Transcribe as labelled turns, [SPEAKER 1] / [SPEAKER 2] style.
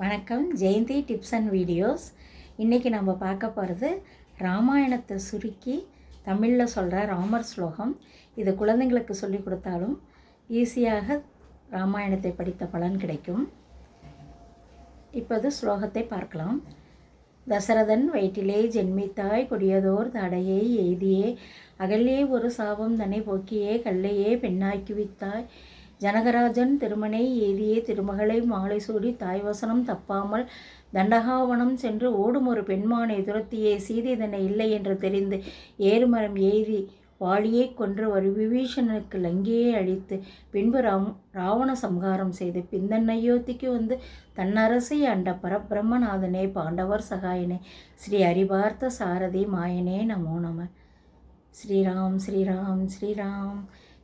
[SPEAKER 1] வணக்கம். Jayanthi tips and videos. இன்றைக்கி நம்ம பார்க்க போகிறது ராமாயணத்தை சுருக்கி தமிழில் சொல்கிற ராமர் ஸ்லோகம். இது குழந்தைங்களுக்கு சொல்லி கொடுத்தாலும் ஈஸியாக ராமாயணத்தை படித்த பலன் கிடைக்கும். இப்போது ஸ்லோகத்தை பார்க்கலாம். தசரதன் வயிற்றிலே ஜென்மித்தாய் கொடியதோர் தடையை எய்தியே அகல்லே ஒரு சாபம் தன்னை போக்கியே கல்லையே பெண்ணாக்கிவித்தாய் ஜனகராஜன் திருமணை ஏதியே திருமகளை மாலை சூடி தாய்வசனம் தப்பாமல் தண்டகாவனம் சென்று ஓடும் ஒரு பெண்மானை துரத்தியே சீதை தன்னை இல்லை என்று தெரிந்து ஏறுமரம் ஏறி வாளியை கொன்று ஒரு விபீஷணனுக்கு லங்கையை அழித்து பின்பு ராம் ராவண சம்ஹாரம் செய்து பிந்தன் அயோத்திக்கு வந்து தன்னரசை அண்ட பரபிரம்மநாதனே பாண்டவர் சகாயனே ஸ்ரீ அரிபார்த்த சாரதி மாயனே நமோ நம. ஸ்ரீராம் ஸ்ரீராம் ஸ்ரீராம்.